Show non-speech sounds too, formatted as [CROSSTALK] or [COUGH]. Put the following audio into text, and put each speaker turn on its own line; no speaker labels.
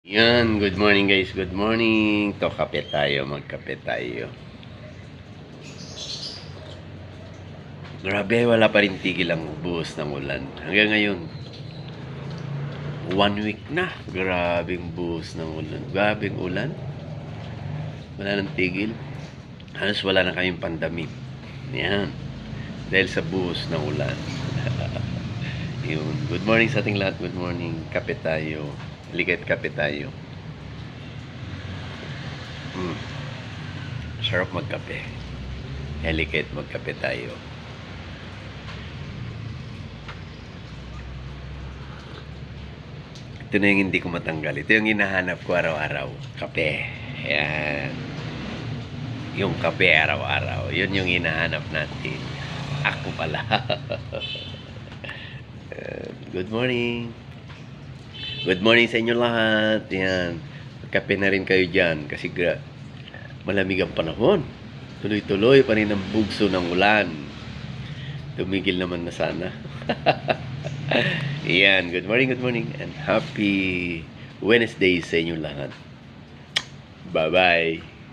Yan, good morning guys, good morning. To kape tayo, magkape tayo. Grabe, wala pa rin tigil ang buhos ng ulan. Hanggang ngayon, one week na. Grabing buhos ng ulan. Grabing ulan. Wala nang tigil. Halos wala na kaming pandamit. Yan. Dahil sa buhos ng ulan. [LAUGHS] Yun. Good morning sa ating lahat. Good morning. Kape tayo. Ligat kape tayo. Hmm. Sarap magkape. Helikate magkape tayo. Ito na yung hindi ko matanggal. Ito yung hinahanap ko araw-araw. Kape. Yan. Yung kape araw-araw. Yun yung hinahanap natin. Ako pala. [LAUGHS] Good morning. Good morning sa inyo lahat. Yan. Kape na rin kayo dyan kasi gra- malamig ang panahon. Tuloy-tuloy pa rin ang bugso ng ulan. Tumigil naman na sana. [LAUGHS] Yan. Good morning, good morning. And happy Wednesday sa inyo lahat. Bye-bye.